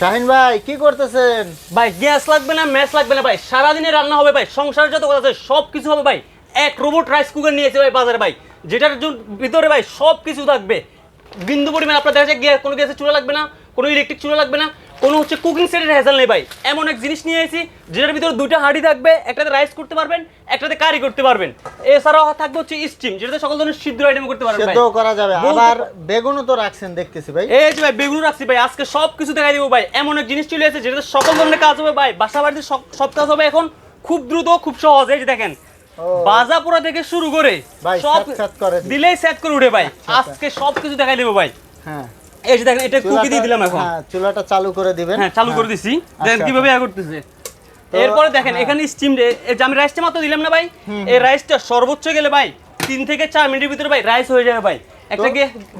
শাহিন ভাই, কি করতেছেন? ভাই, গ্যাস লাগবে না ম্যাচ লাগবে না, ভাই। সারাদিনে রান্না হবে, ভাই। সংসারের যত কথা আছে সব কিছু হবে, ভাই। এক রোবট রাইস কুকার নিয়েছে, ভাই, বাজারে, ভাই। যেটার ভিতরে, ভাই সব কিছু থাকবে। বিন্দু পরিমাণ আপনার দেখা যায় গ্যাস কোনো গ্যাসের চুলা লাগবে না, কোনো ইলেকট্রিক চুলা লাগবে না। কোনো হচ্ছে কুকিং সেটের হ্যাজাল নেই ভাই। এমন এক জিনিস নিয়ে এসেছি যেটার ভিতরে দুইটা হাঁড়ি থাকবে একটাতে রাইস করতে পারবেন একটাতে কারি করতে পারবেন। এছাড়াও থাকবে হচ্ছে স্টিম যেটাতে সকল ধরনের সিদ্ধ আইটেম করতে পারবেন ভাই। করা যাবে। আবার বেগুনও তো রাখছেন দেখতেছি ভাই। এই যে ভাই বেগুন রাখছি ভাই আজকে সব কিছু দেখাই দিব ভাই। এমন এক জিনিস চলে এসেছে যেটাতে সকল ধরনের কাজ হবে ভাই। বাসা বাড়িতে সব কাজ হবে এখন খুব দ্রুত খুব সহজ। এই যে দেখেন। বাজা পোড়া থেকে শুরু করে সব দিলেই সেট করে উঠে ভাই। আচ্ছা, আজকে সব কিছু দেখাই দেবো ভাই। হ্যাঁ। এই যে দেখেন এটা কুকি দিয়ে দিলাম এখন। হ্যাঁ চুলাটা চালু করে দিবেন। হ্যাঁ চালু করে দিছি। দেখেন আচ্ছা, কীভাবে ইয়া করতেছে। এরপরে দেখেন হ্যাঁ। এখানে স্টিম আমি রাইসটা মাত্র দিলাম না ভাই? এই রাইসটা সর্বোচ্চ গেলে ভাই তিন থেকে চার মিনিটের ভিতরে ভাই রাইস হয়ে যাবে ভাই। একটা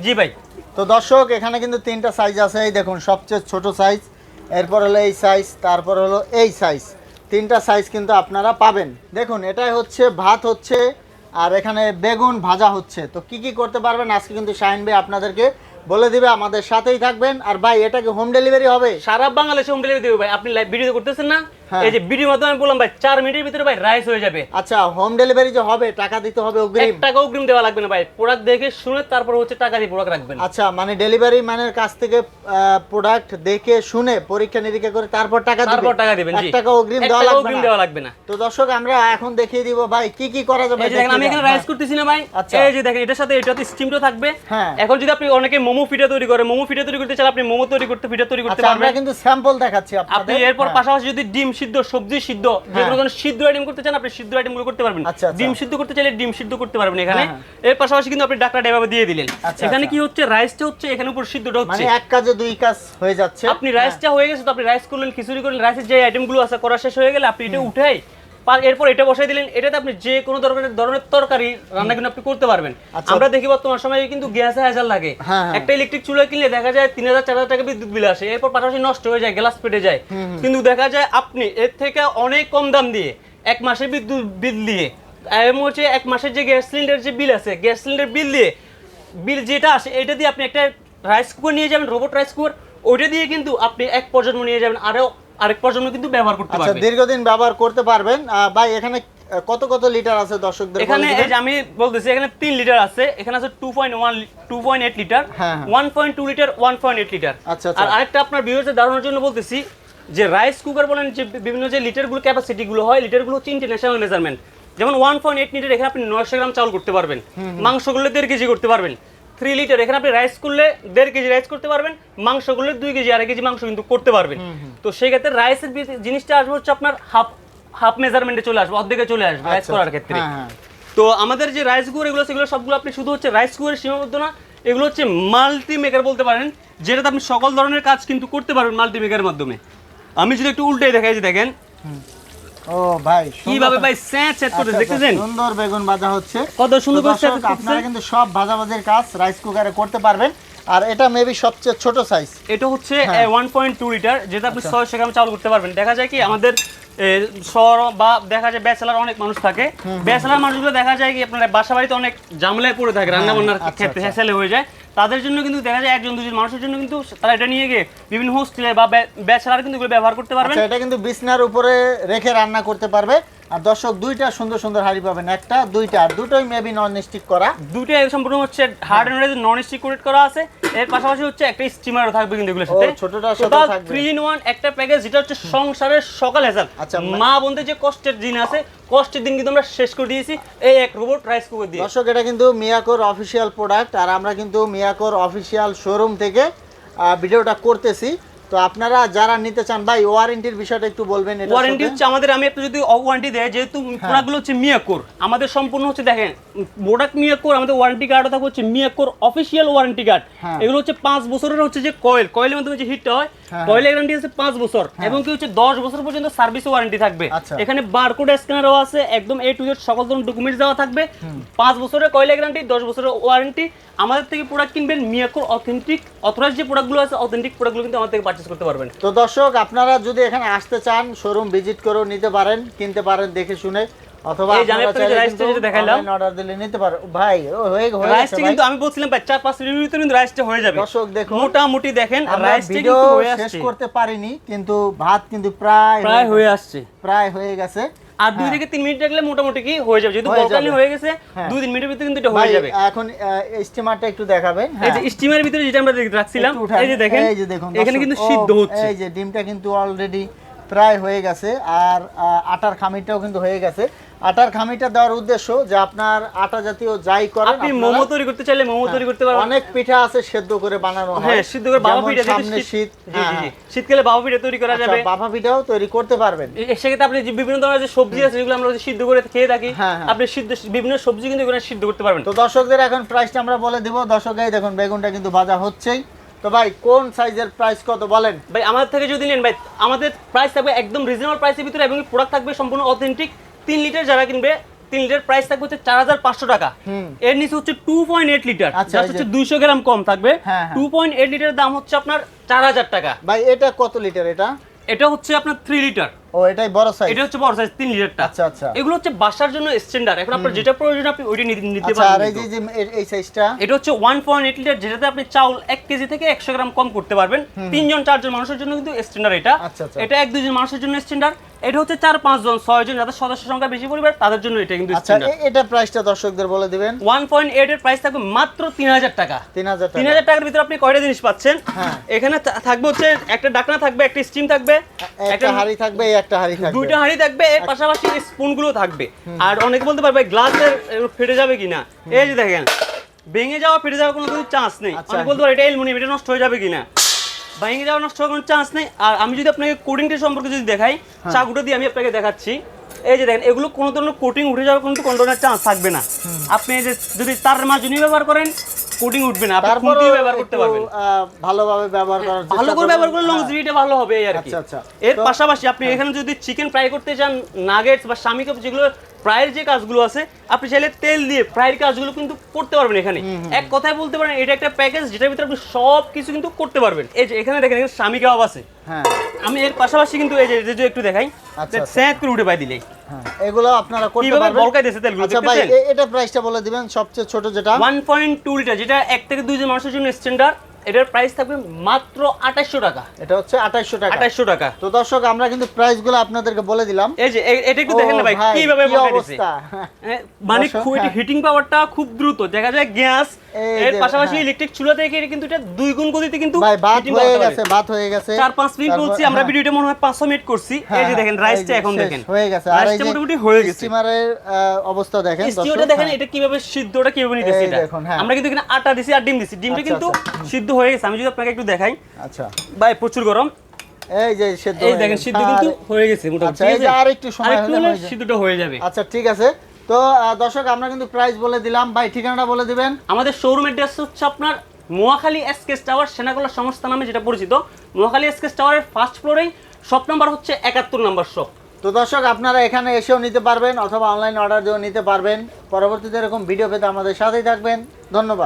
জি ভাই। তো দর্শক এখানে কিন্তু তিনটা সাইজ আছে। এই দেখুন সবচেয়ে ছোট সাইজ এরপর হলো এই সাইজ তারপর হলো এই সাইজ তিনটা সাইজ কিন্তু আপনারা পাবেন। দেখুন এটাই হচ্ছে ভাত হচ্ছে আর এখানে বেগুন ভাজা হচ্ছে। তো কি কি করতে পারবেন? আজকে কিন্তু শাহিন ভাই আপনাদেরকে বলে দিবে, আমাদের সাথেই থাকবেন। আর ভাই, এটা কি হোম ডেলিভারি হবে? সারা বাংলাদেশে হোম ডেলিভারি দেবে ভাই। আপনি ভিডিও করতেছেন না। এই যে ভিডিওর মাধ্যমে আমি বললাম ভাই মিনিটের ভিতরে ভাই রাইস হয়ে যাবে। আচ্ছা হোম ডেলিভারি যে হবে টাকা দিতে হবে এক অগ্রিম? টাকা অগ্রিম দেওয়া লাগবে না ভাই। প্রোডাক্ট দেখে শুনে তারপর হচ্ছে টাকা দিয়ে প্রোডাক্ট রাখবেন। আচ্ছা মানে ডেলিভারি ম্যানের কাছ থেকে প্রোডাক্ট দেখে শুনে পরীক্ষা নিরীক্ষা করে তারপর টাকা দিবেন? তারপর টাকা দিবেন জি। টাকা অগ্রিম দেওয়া লাগবে অগ্রিম দেওয়া লাগবে না। তো দর্শক আমরা এখন দেখিয়ে দিব ভাই কি কি করা যাবে দেখেন আমি এখানে রাইস করতেছি না ভাই। আচ্ছা। এই যে দেখেন এটার সাথে এটাতে স্টিমটা থাকবে। হ্যাঁ। এখন যদি আপনি অনেকে মোমো ফিটা তৈরি করে মোমো ফিটা তৈরি করতে চান আপনি মোমো তৈরি করতে ফিটা তৈরি করতে আচ্ছা আমরা পারবেন। কিন্তু স্যাম্পল দেখাচ্ছি আপনি আপনাদের এরপর হ্যাঁ। পাশাপাশি যদি ডিম সিদ্ধ সবজি সিদ্ধ যেগুলো হ্যাঁ। ধরনের সিদ্ধ আইটেম করতে চান আপনি সিদ্ধ আইটেমগুলো করতে পারবেন। আচ্ছা, আচ্ছা। ডিম সিদ্ধ করতে চাইলে ডিম সিদ্ধ করতে পারবেন এখানে। হ্যাঁ, এর পাশাপাশি কিন্তু আপনি ডাকটা এভাবে দিয়ে দিলেন। আচ্ছা, এখানে। কি হচ্ছে? রাইসটা হচ্ছে এখানে উপর সিদ্ধটা মানে হচ্ছে এক কাজে দুই কাজ হয়ে যাচ্ছে। আপনি রাইসটা হয়ে। গেছে তো আপনি রাইস করলেন খিচুড়ি করলেন রাইসের যে আইটেমগুলো আছে করা শেষ হয়ে গেলে আপনি এটা উঠাই এরপর এটা বসাই দিলেন এটাতে আপনি যে কোনো ধরনের ধরনের তরকারি রান্না কিন্তু আপনি করতে পারবেন। আচ্ছা। আমরা দেখি বর্তমান সময়ে কিন্তু গ্যাসে হাজার লাগে। হ্যাঁ, হ্যাঁ। একটা ইলেকট্রিক চুলা কিনলে দেখা যায় তিন হাজার চার হাজার টাকা বিদ্যুৎ বিল আসে এরপর পাশাপাশি নষ্ট হয়ে যায় গ্লাস পেটে যায়। কিন্তু দেখা যায় আপনি এর থেকে অনেক কম দাম দিয়ে এক মাসের বিদ্যুৎ বিল দিয়ে এবং হচ্ছে এক মাসের যে গ্যাস সিলিন্ডার যে বিল আছে গ্যাস সিলিন্ডার বিল দিয়ে বিল যেটা আসে এটা দিয়ে আপনি একটা রাইস কুকার নিয়ে যাবেন রোবট রাইস কুকার ওইটা দিয়ে কিন্তু আপনি এক প্রজন্ম নিয়ে যাবেন। আরও আরেক প্রজন্ম কিন্তু ব্যবহার করতে আচ্ছা দীর্ঘদিন ব্যবহার করতে পারবেন। ভাই এখানে কত কত লিটার আছে দর্শকদের এখানে এই যে আমি বলতেছি এখানে তিন লিটার আছে। এখানে আছে two point one two point eight litre. হ্যাঁ, হ্যাঁ। One point two litre one point eight litre. আচ্ছা, আচ্ছা। আর আরেকটা আপনার ভিউয়ার্সের ধারণার জন্য বলতেছি যে রাইস কুকার বলেন যে বিভিন্ন যে লিটারগুলো ক্যাপাসিটিগুলো হয় লিটারগুলো হচ্ছে ইন্টারন্যাশনাল মেজারমেন্ট যেমন ওয়ান পয়েন্ট এইট লিটার এখানে আপনি নয়শো গ্রাম চাউল করতে পারবেন। মাংস করলে দেড় কেজি করতে পারবেন। থ্রি লিটার এখানে আপনি রাইস করলে দেড় কেজি রাইস করতে পারবেন মাংস করলে দুই কেজি আড়াই কেজি মাংস কিন্তু করতে পারবেন। তো সেই ক্ষেত্রে রাইসের জিনিসটা আসবে হচ্ছে আপনার হাফ হাফ মেজারমেন্টে চলে আসবে অর্ধেকে চলে আসবে রাইস আচ্ছা, করার ক্ষেত্রে। হ্যাঁ, হ্যাঁ। তো আমাদের যে রাইস কুয়ার এগুলো সেগুলো সবগুলো আপনি শুধু হচ্ছে রাইস কুয়ারের সীমাবদ্ধ না এগুলো হচ্ছে মাল্টি মেকার বলতে পারেন যেটাতে আপনি সকল ধরনের কাজ কিন্তু করতে পারবেন মাল্টি মেকারের মাধ্যমে। আমি যদি একটু উল্টাই দেখাই যে দেখেন ও ভাই কীভাবে ভাই স্যাঁত করতে আচ্ছা, দেখতেছেন? আচ্ছা, সুন্দর বেগুন ভাজা হচ্ছে। কত সুন্দর করে আপনারা কিন্তু সব ভাজা ভাজাভাজির কাজ রাইস কুকারে করতে পারবেন। আর এটা মেবি সবচেয়ে ছোট সাইজ এটা হচ্ছে হ্যাঁ। ওয়ান পয়েন্ট টু লিটার যেটা আপনি ছয়শো গ্রাম চাউল করতে পারবেন। দেখা যায় কি আমাদের শহর বা দেখা যায় ব্যাচেলার অনেক মানুষ থাকে। ব্যাচেলার মানুষগুলো দেখা যায় কি আপনার বাসা বাড়িতে অনেক ঝামেলায় পড়ে থাকে রান্না বান্নার আচ্ছা, ক্ষেত্রে আচ্ছা। হ্যাসেলে হয়ে যায়। তাদের জন্য কিন্তু দেখা যায় একজন দুজন মানুষের জন্য কিন্তু তারা এটা নিয়ে গিয়ে বিভিন্ন হোস্টেলে বা ব্যাচেলার কিন্তু ব্যবহার করতে পারবে আচ্ছা এটা কিন্তু বিছনার উপরে রেখে রান্না করতে পারবে। আর দর্শক দুইটা সুন্দর সুন্দর হাড়ি পাবেন। একটা দুইটা আর দুটোই মেবি নন স্টিক করা দুটোই সম্পূর্ণ হচ্ছে হার্ড অ্যান্ড নন স্টিকুরেট করা আছে। এর পাশাপাশি হচ্ছে একটা স্টিমারও থাকবে কিন্তু এগুলোর সাথে। ও, ছোটটার সাথেও থাকবে। থ্রি ইন ওয়ান একটা প্যাকেজ যেটা হচ্ছে সংসারের সকাল হেজাল আচ্ছা, মা বোনদের যে কষ্টের দিন আছে কষ্টের দিন কিন্তু আমরা শেষ করে দিয়েছি। এই এক রোবট রাইস কুকার দিয়ে। দর্শক এটা কিন্তু মিয়াকোর অফিসিয়াল প্রোডাক্ট আর আমরা কিন্তু মিয়াকোর অফিসিয়াল শোরুম থেকে ভিডিওটা করতেছি। তো আপনারা যারা নিতে চান ভাই ওয়ারেন্টির বিষয়টা একটু বলবেন এটা ওয়ারেন্টি হচ্ছে আমাদের আমি একটু যদি ওয়ারেন্টি দেয় যেহেতু হ্যাঁ। প্রোডাক্টগুলো হচ্ছে মিয়াকোর আমাদের সম্পূর্ণ হচ্ছে দেখেন প্রোডাক্ট মিয়াকোর আমাদের ওয়ারেন্টি কার্ডও থাকবে হচ্ছে মিয়াকোর অফিসিয়াল ওয়ারেন্টি কার্ড হ্যাঁ। এগুলো হচ্ছে পাঁচ বছরের হচ্ছে যে কয়েল কয়েলের মাধ্যমে যে হিটটা হয় হ্যাঁ। গ্যারান্টি আছে পাঁচ বছর এবং কি হচ্ছে দশ বছর পর্যন্ত সার্ভিস ওয়ারেন্টি থাকবে। আচ্ছা। এখানে বারকোড স্ক্যানারও আছে একদম এ টু জেড সকল ধরনের ডকুমেন্টস দেওয়া থাকবে। পাঁচ বছরের কয়লা গ্যারান্টি দশ বছরের ওয়ারেন্টি আমাদের থেকে প্রোডাক্ট কিনবেন মিয়াকোর অথেন্টিক অথরাইজ যে প্রোডাক্টগুলো আছে অথেন্টিক প্রোডাক্টগুলো কিন্তু আমাদের থেকে পারচেস করতে পারবেন। তো দর্শক আপনারা যদি এখানে আসতে চান শোরুম ভিজিট করেও নিতে পারেন কিনতে পারেন দেখে শুনে। অথবা এই যে আমি আপনাকে রাইসটা যেটা দেখাইলাম অর্ডার দিলে নিতে পারো। ভাই হয়ে হয়ে রাইসটা কিন্তু আমি বলছিলাম ভাই চার পাঁচ মিনিটের কিন্তু রাইসটা হয়ে যাবে। দর্শক দেখুন মোটামুটি দেখেন রাইসটা কিন্তু হয়ে শেষ করতে পারিনি কিন্তু ভাত কিন্তু প্রায় প্রায় হয়ে আসছে। প্রায় হয়ে গেছে। আর দুই থেকে তিন মিনিট রাখলে মোটামুটি কি হয়ে যাবে? যেহেতু হয়ে হয়ে গেছে হ্যাঁ। দুই তিন মিনিটের ভিতরে কিন্তু এটা হয়ে যাবে। এখন স্টিমারটা একটু দেখাবেন। এই হ্যাঁ। যে ভিতরে যেটা আমরা রাখছিলাম এই যে দেখেন এই যে দেখুন এখানে কিন্তু সিদ্ধ হচ্ছে। এই যে ডিমটা কিন্তু অলরেডি প্রায় হয়ে গেছে আর আটার খামিরটাও কিন্তু হয়ে গেছে। আটার খামিরটা দেওয়ার উদ্দেশ্য যে আপনার আটা জাতীয় যাই করেন আপনি মোমো তৈরি করতে চাইলে মোমো তৈরি করতে পারবেন অনেক পিঠা আছে সেদ্ধ করে বানানো হয়। হ্যাঁ সিদ্ধ করে বাবা পিঠা সামনে শীত হ্যাঁ। হ্যাঁ। শীতকালে বাবা পিঠা তৈরি করা আচ্ছা, যাবে। বাবা পিঠাও তৈরি করতে পারবেন। সেক্ষেত্রে আপনি যে বিভিন্ন ধরনের যে সবজি আছে যেগুলো আমরা সিদ্ধ করে খেয়ে থাকি হ্যাঁ, হ্যাঁ। আপনি সিদ্ধ বিভিন্ন সবজি কিন্তু এগুলো সিদ্ধ করতে পারবেন। তো দর্শকদের এখন প্রাইসটা আমরা বলে দিব। দর্শক এই দেখুন বেগুনটা কিন্তু ভাজা হচ্ছেই। তো ভাই কোন সাইজের প্রাইস কত বলেন? ভাই আমাদের থেকে যদি নেন ভাই আমাদের প্রাইস থাকবে একদম রিজনেবল প্রাইসের ভিতরে এবং প্রোডাক্ট থাকবে সম্পূর্ণ অথেন্টিক তিন লিটার যারা কিনবে তিন লিটার প্রাইস থাকবে হচ্ছে চার হাজার পাঁচশো টাকা। এর নিচে হচ্ছে টু পয়েন্ট এইট লিটার হচ্ছে দুইশো গ্রাম কম থাকবে। টু পয়েন্ট এইট লিটারের দাম হচ্ছে আপনার চার হাজার টাকা। ভাই এটা কত লিটার এটা? এটা হচ্ছে আপনার থ্রি লিটার ও এটাই বড় সাইজ এটা হচ্ছে বড় সাইজ লিটারটা আচ্ছা আচ্ছা। এগুলো হচ্ছে বাসার জন্য স্ট্যান্ডার্ড এখন আপনার যেটা প্রয়োজন আপনি ওইটা নিতে নিতে আচ্ছা আর এই যে। এই সাইজটা এটা হচ্ছে ওয়ান পয়েন্ট এইট লিটার যেটাতে আপনি চাউল এক কেজি থেকে একশো গ্রাম কম করতে পারবেন। তিনজন চারজন মানুষের জন্য কিন্তু স্ট্যান্ডার্ড এটা। আচ্ছা, আচ্ছা। এটা এক দুজন মানুষের জন্য স্ট্যান্ডার্ড এটা হচ্ছে চার পাঁচজন ছয়জন যাদের সদস্য সংখ্যা বেশি পরিবার তাদের জন্য এটা কিন্তু আচ্ছা এটা প্রাইসটা দর্শকদের বলে দিবেন। ওয়ান পয়েন্ট এইট এর প্রাইস থাকবে মাত্র তিন হাজার টাকা। টাকার ভিতরে আপনি কয়টা জিনিস পাচ্ছেন? হ্যাঁ। এখানে থাকবে হচ্ছে একটা ডাকনা থাকবে একটা স্টিম থাকবে একটা হাড়ি থাকবে একটা হাড়ি থাকবে। দুইটা হাঁড়ি থাকবে এর পাশাপাশি স্পুনগুলো থাকবে। আর অনেকে বলতে পারবে গ্লাসের ফেটে যাবে কিনা। এই যে দেখেন ভেঙে যাওয়া ফেটে যাওয়ার কোনো চান্স নেই। আচ্ছা। অনেকে বলতে পারে এটা অ্যালুমিনিয়াম এটা নষ্ট হয়ে যাবে কিনা। ভেঙে যাওয়া নষ্ট হওয়ার কোনো চান্স নেই। আর আমি যদি আপনাকে কোডিংটি সম্পর্কে যদি দেখাই চা চাকুটা দিয়ে আমি আপনাকে দেখাচ্ছি। এই যে দেখেন এগুলো কোনো ধরনের কোটিং উঠে যাওয়ার কিন্তু কোনো ধরনের চান্স থাকবে না। আপনি এই যে যদি তার মাজুনি ব্যবহার করেন কোটিং উঠবে না আপনি ব্যবহার করতে পারবেন। ভালোভাবে ব্যবহার করার চেষ্টা ভালো করে ব্যবহার করলে হ্যাঁ। লংজিভিটি ভালো হবে আর কি। আচ্ছা, আচ্ছা। এর হ্যাঁ। পাশাপাশি আপনি এখানে যদি চিকেন ফ্রাই করতে চান নাগেটস বা কাপ যেগুলো ফ্রাইয়ের যে কাজগুলো আছে আপনি চাইলে তেল দিয়ে ফ্রাইয়ের কাজগুলো কিন্তু করতে পারবেন এখানে। এক কথায় বলতে পারেন এটা একটা প্যাকেজ যেটার ভিতরে আপনি সব কিছু কিন্তু করতে পারবেন। এই যে এখানে দেখেন এখানে স্বামী কাবাব আছে। হ্যাঁ। আমি এর পাশাপাশি কিন্তু এই যে একটু দেখাই। আচ্ছা। স্যাঁত করে উঠে পাই দিলেই। হ্যাঁ এগুলো আপনারা করতে পারবেন। বলকাই তেলগুলো? আচ্ছা ভাই এটা প্রাইসটা বলে দিবেন সবচেয়ে ছোট যেটা। ওয়ান পয়েন্ট টু লিটার যেটা এক থেকে দুইজন মানুষের জন্য স্ট্যান্ডার্ড এটার প্রাইস থাকবে মাত্র আঠাশশো টাকা। এটা হচ্ছে আঠাইশশো টাকা। আঠাশশো টাকা। তো দর্শক আমরা কিন্তু প্রাইসগুলো আপনাদেরকে বলে দিলাম। এই যে এটা একটু দেখেন ভাই কীভাবে অবস্থা? মানে খুব হ্যাঁ। হিটিং পাওয়ারটা খুব দ্রুত। দেখা যায় গ্যাস এর পাশাপাশি হ্যাঁ। ইলেকট্রিক চুলা থেকে কিন্তু এটা দুই গুণ গতিতে কিন্তু ভাই ভাত হয়ে গেছে ভাত হয়ে গেছে। চার পাঁচ মিনিট বলছি আমরা হ্যাঁ। ভিডিওটা মনে হয় পাঁচশো মিনিট করছি। হ্যাঁ, এই যে দেখেন হ্যাঁ, রাইসটা এখন দেখেন। হয়ে গেছে। আর এই মোটামুটি হয়ে গেছে। স্টিমারের অবস্থা দেখেন দর্শক, দেখেন হ্যাঁ। এটা কীভাবে সিদ্ধটা কীভাবে নিতেছি এটা? হ্যাঁ। আমরা কিন্তু এখানে আটা দিছি আর ডিম দিছি। ডিমটা আচ্ছা, কিন্তু আচ্ছা। সিদ্ধ হয়ে গেছে। আমি যদি আপনাকে একটু দেখাই। আচ্ছা। ভাই প্রচুর গরম। এই যে সেদ্ধ এই দেখেন সিদ্ধ কিন্তু হয়ে গেছে মোটামুটি। আচ্ছা, এই যে আর একটু সময় হলে হলে যাবে। সিদ্ধটা হয়ে যাবে। আচ্ছা ঠিক আছে। তো দর্শক আমরা কিন্তু প্রাইস বলে দিলাম। ভাই ঠিকানাটা বলে দিবেন। আমাদের শোরুম অ্যাড্রেস হচ্ছে আপনার মোয়াখালী এসকেস টাওয়ার সেনাকলা সংস্থা নামে যেটা পরিচিত। মোয়াখালী এসকেস টাওয়ারের ফার্স্ট ফ্লোরেই শপ নাম্বার হচ্ছে একাত্তর নাম্বার শপ তো দর্শক আপনারা এখানে এসেও নিতে পারবেন অথবা অনলাইন অর্ডার দিয়েও নিতে পারবেন। পরবর্তীতে এরকম ভিডিও পেতে আমাদের সাথেই থাকবেন। ধন্যবাদ।